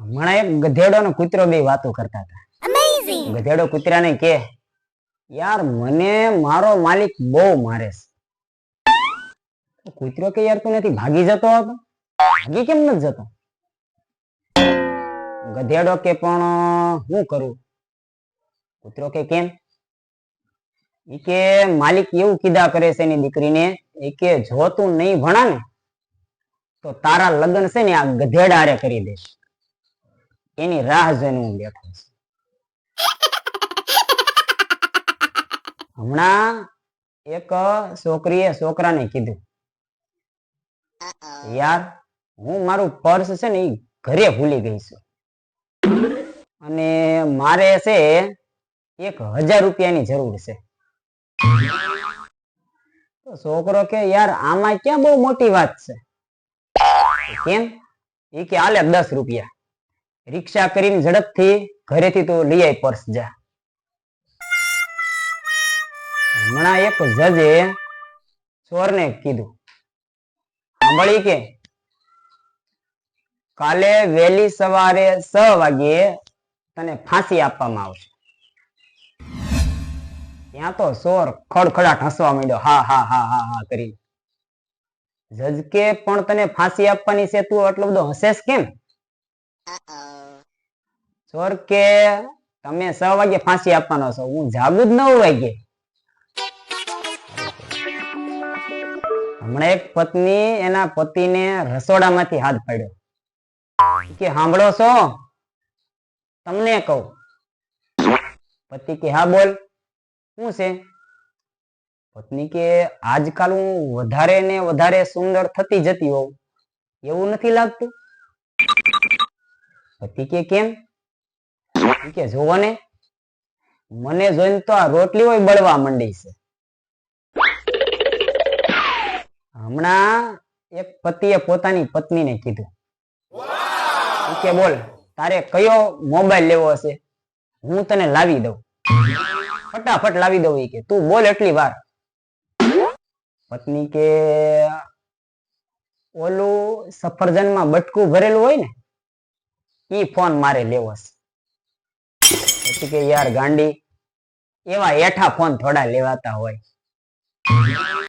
હમણાં એક ગધેડો ને કૂતરો બે વાતો કરતા હતા. ગધેડો કૂતરાને કે યાર મને મારો માલિક બહુ મારે છે. કૂતરો કે યાર તું નથી ભાગી જતો હતો ભાગી કેમ નથી જતો? ગધેડો કે પણ હું કરું? કૂતરો કે કેમ? ઈ કે માલિક એવું કીધા કરે છે એની દીકરીને. એ કે જો તું નહીં ભણા ને તો તારા લગ્ન છે ને આ ગધેડા હારે કરી દઈશ એની રાહ જોઈને હું બેઠો છું. હમણાં એક છોકરીએ છોકરાને કીધું યાર હું મારું પર્સ છે ને ઘરે ભૂલી ગઈ છું. અને મારે છે એક હજાર રૂપિયાની જરૂર છે. તો છોકરો કે યાર આમાં ક્યાં બહુ મોટી વાત છે? કેમ? એ કે આલે દસ રૂપિયા. રિક્ષા કરીને ઝડપથી ઘરેથી તો લઈ આય પર્સ જા. હમણાં એક જજે ચોરને કીધું. સાંભળી કે? કાલે વહેલી સવારે છ વાગ્યે તને ફાંસી આપવામાં આવશે. ત્યાં તો ચોર ખડખડાટ હસવા માંડ્યો. હા હા હા હા હા કરી જજ કે પણ તને ફાંસી આપવાની છે તું આટલો બધો હસેસ કેમ? ચોર કે તમે છ વાગે ફાંસી આપવાનો છો. હું જાગું જ નવ વાગે. હમણાં એક પત્ની એના પતિને રસોડામાંથી હાથ પાડ્યો. કે સાંભળો છો? તમને કહું. પતિ કે હા બોલ. શું છે? પત્ની કે આજકાલ હું વધારે ને વધારે સુંદર થતી જતી હોઉં. એવું નથી લાગતું? પતિ કે કેમ? કે જોવો ને. મને જોઈને તો આ રોટલી હોય બળવા માંડી છે. હમણાં એક પતિએ પોતાની પત્નીને કીધું. કે બોલ, તારે કયો મોબાઈલ લેવો હશે? હું તને લાવી દઉં. ફટાફટ લાવી દઉં કે, તું બોલ એટલી વાર. પત્ની કે, ઓલું સફરજનમાં બટકું ભરેલું હોય ને, ઈ ફોન મારે લેવો છે પછી કે યાર ગાંડી એવા એઠા ફોન થોડા લેવાતા હોય.